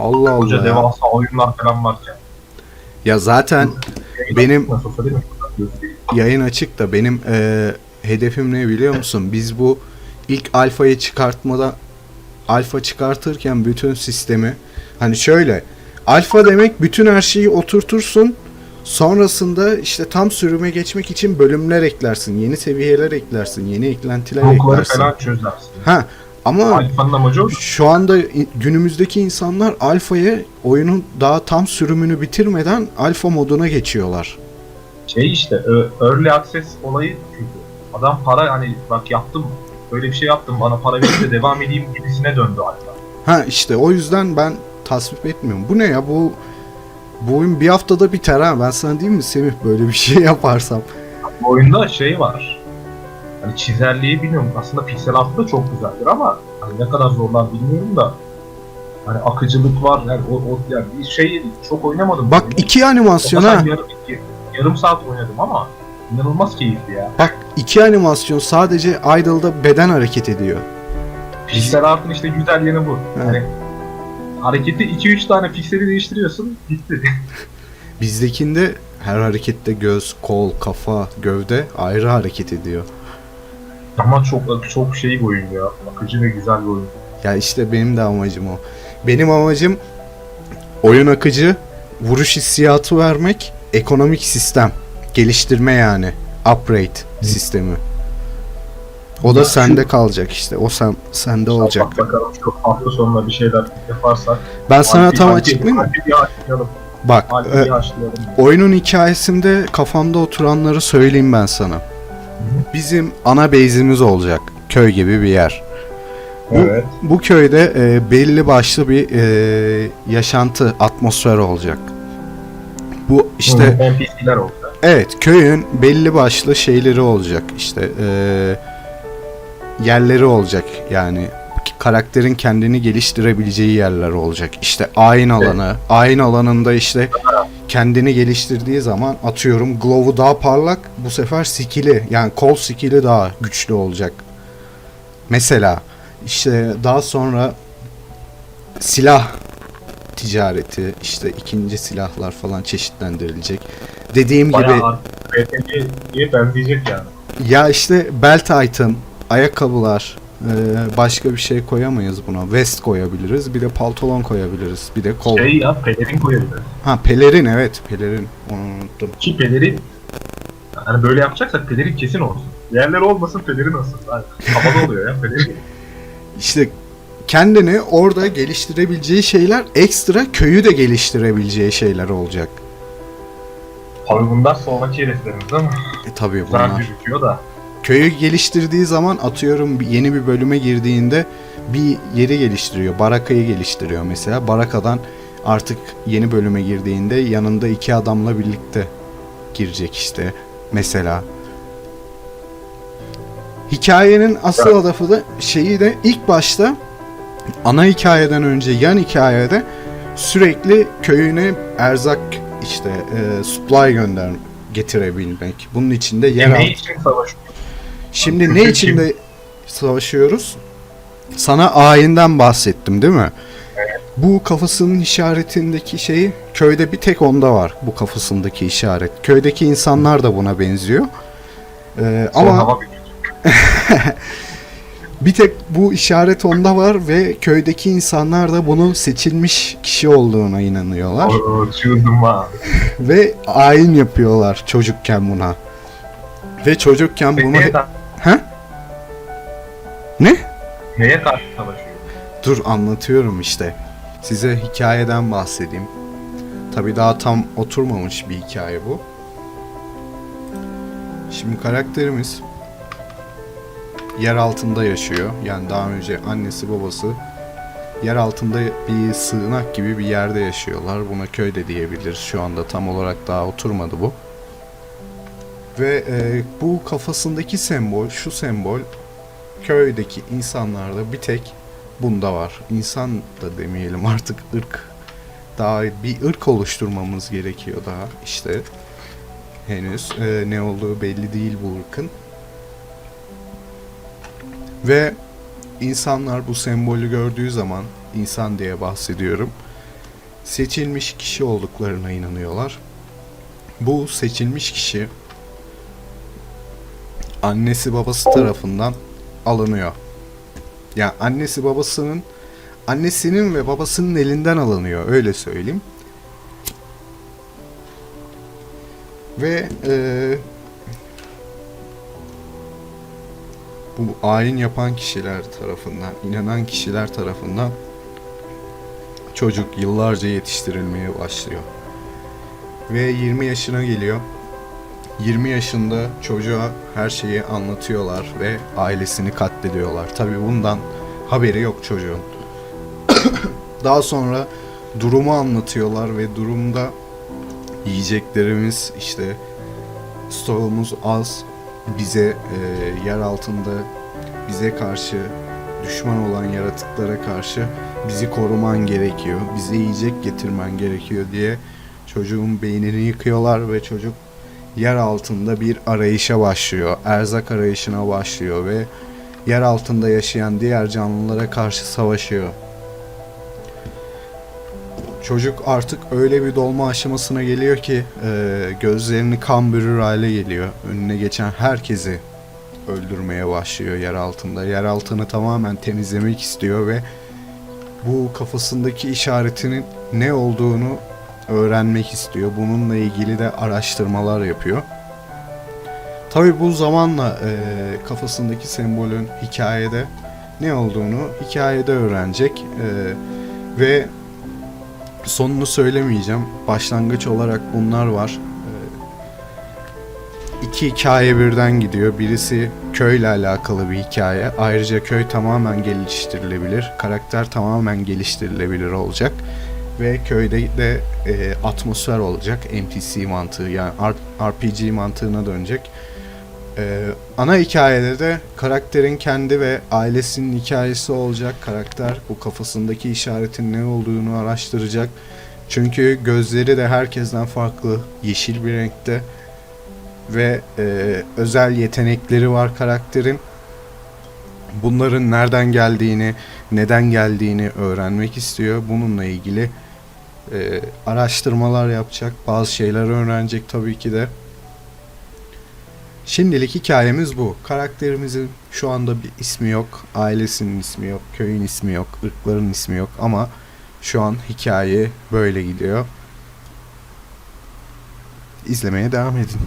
Allah Koca Allah ya. devasa oyunlar falan varken. Ya zaten Benim- yayın açık da benim e, hedefim ne biliyor musun? Biz bu ilk alfayı çıkartmada alfa çıkartırken bütün sistemi hani şöyle alfa demek bütün her şeyi oturtursun. Sonrasında işte tam sürüme geçmek için bölümler eklersin, yeni seviyeler eklersin, yeni eklentiler eklersin. falan çözersin. Ha ama Alfa'nın amacı o. şu anda günümüzdeki insanlar alfaya oyunun daha tam sürümünü bitirmeden alfa moduna geçiyorlar. Şey işte early access olayı kötü. Adam para hani bak yaptım böyle bir şey yaptım bana para verin de devam edeyim gibisine döndü Alfa. Ha işte o yüzden ben tasvip etmiyorum. Bu ne ya bu bu oyun bir haftada biter ha. Ben sana diyeyim mi Semih böyle bir şey yaparsam. Bu oyunda şey var. Hani çizerliği bilmiyorum. Aslında piksel altı da çok güzeldir ama hani ne kadar zorlar bilmiyorum da hani akıcılık var. Yani o, o yani bir şey çok oynamadım. Bak oyunu. iki animasyon ha. Yarım, yarım saat oynadım ama inanılmaz keyifli ya. Bak iki animasyon sadece idle'da beden hareket ediyor. Piksel artın işte güzel yanı bu. Hani hareketi 2-3 tane pikseli değiştiriyorsun bitti. Bizdekinde her harekette göz, kol, kafa, gövde ayrı hareket ediyor. Ama çok çok şey bir oyun ya. Akıcı ve güzel bir oyun. Ya işte benim de amacım o. Benim amacım oyun akıcı, vuruş hissiyatı vermek, ekonomik sistem, geliştirme yani, upgrade sistemi. O da Ya sende şu- kalacak işte. O sen sende olacak. Bak bakalım şu hafta sonunda bir şeyler yaparsak. Ben sana Alp'i- tam açıklayayım mı? Bak, e, oyunun hikayesinde kafamda oturanları söyleyeyim ben sana. Bizim ana base'imiz olacak. Köy gibi bir yer. Bu- Evet. Bu köyde e, belli başlı bir e, yaşantı atmosferi olacak. Bu işte Hı, NPC'ler evet köyün belli başlı şeyleri olacak. İşte e, yerleri olacak yani karakterin kendini geliştirebileceği yerler olacak. İşte ayin alanı, ayin alanında işte kendini geliştirdiği zaman atıyorum glow'u daha parlak bu sefer skill'i yani kol skill'i daha güçlü olacak. Mesela işte daha sonra silah ticareti işte ikinci silahlar falan çeşitlendirilecek. Dediğim gibi Bayağı PTG'ye benzeyecek yani. ya işte belt item, ayakkabılar, e, başka bir şey koyamayız buna. Vest koyabiliriz, bir de pantolon koyabiliriz, bir de kol. Şey ya pelerin koyabiliriz. Ha pelerin evet pelerin onu unuttum. Ki pelerin hani böyle yapacaksak pelerin kesin olsun. Yerler olmasın pelerin olsun. Yani, havalı oluyor ya pelerin. İşte kendini orada geliştirebileceği şeyler ekstra köyü de geliştirebileceği şeyler olacak. Tabii bunlar sonraki hedeflerimiz ama E tabii bunlar. gözüküyor da. Köyü geliştirdiği zaman atıyorum yeni bir bölüme girdiğinde bir yeri geliştiriyor. Barakayı geliştiriyor mesela. Barakadan artık yeni bölüme girdiğinde yanında iki adamla birlikte girecek işte mesela. Hikayenin asıl hedefı da şeyi de ilk başta ana hikayeden önce yan hikayede sürekli köyüne erzak işte e, supply gönder getirebilmek. Bunun içinde yer Yemeği için savaş. Şimdi ne içinde savaşıyoruz? Sana ayinden bahsettim değil mi? Bu kafasının işaretindeki şeyi köyde bir tek onda var bu kafasındaki işaret. Köydeki insanlar da buna benziyor. Ee, Ama bir tek bu işaret onda var ve köydeki insanlar da bunun seçilmiş kişi olduğuna inanıyorlar. Ve ayin yapıyorlar çocukken buna. Ve çocukken bunu... Ha? Ne? neye karşı savaşıyor? Dur anlatıyorum işte. Size hikayeden bahsedeyim. Tabi daha tam oturmamış bir hikaye bu. Şimdi karakterimiz yer altında yaşıyor. Yani daha önce annesi babası yer altında bir sığınak gibi bir yerde yaşıyorlar. Buna köy de diyebiliriz. Şu anda tam olarak daha oturmadı bu. Ve e, bu kafasındaki sembol, şu sembol köydeki insanlarda bir tek bunda var. İnsan da demeyelim artık ırk. Daha bir ırk oluşturmamız gerekiyor daha işte. Henüz e, ne olduğu belli değil bu ırkın. Ve insanlar bu sembolü gördüğü zaman insan diye bahsediyorum. seçilmiş kişi olduklarına inanıyorlar. Bu seçilmiş kişi annesi babası tarafından alınıyor. Yani annesi babasının annesinin ve babasının elinden alınıyor öyle söyleyeyim. Ve eee, bu ayin yapan kişiler tarafından, inanan kişiler tarafından çocuk yıllarca yetiştirilmeye başlıyor. Ve 20 yaşına geliyor. 20 yaşında çocuğa her şeyi anlatıyorlar ve ailesini katlediyorlar. Tabi bundan haberi yok çocuğun. Daha sonra durumu anlatıyorlar ve durumda yiyeceklerimiz işte stoğumuz az bize e, yer altında bize karşı düşman olan yaratıklara karşı bizi koruman gerekiyor. Bize yiyecek getirmen gerekiyor diye çocuğun beynini yıkıyorlar ve çocuk yer altında bir arayışa başlıyor. Erzak arayışına başlıyor ve yer altında yaşayan diğer canlılara karşı savaşıyor. Çocuk artık öyle bir dolma aşamasına geliyor ki e, gözlerini kan bürür hale geliyor. Önüne geçen herkesi öldürmeye başlıyor yer altında. Yer altını tamamen temizlemek istiyor ve bu kafasındaki işaretinin ne olduğunu öğrenmek istiyor. Bununla ilgili de araştırmalar yapıyor. Tabi bu zamanla e, kafasındaki sembolün hikayede ne olduğunu hikayede öğrenecek E, ve sonunu söylemeyeceğim. Başlangıç olarak bunlar var. E, iki hikaye birden gidiyor. Birisi köyle alakalı bir hikaye. Ayrıca köy tamamen geliştirilebilir. Karakter tamamen geliştirilebilir olacak. Ve köyde de e, atmosfer olacak. NPC mantığı yani RPG mantığına dönecek. E, ana hikayede de karakterin kendi ve ailesinin hikayesi olacak. Karakter bu kafasındaki işaretin ne olduğunu araştıracak. Çünkü gözleri de herkesten farklı. Yeşil bir renkte ve e, özel yetenekleri var karakterin. Bunların nereden geldiğini, neden geldiğini öğrenmek istiyor. Bununla ilgili e, araştırmalar yapacak, bazı şeyler öğrenecek tabii ki de. Şimdilik hikayemiz bu. Karakterimizin şu anda bir ismi yok, ailesinin ismi yok, köyün ismi yok, ırkların ismi yok ama şu an hikaye böyle gidiyor. İzlemeye devam edin.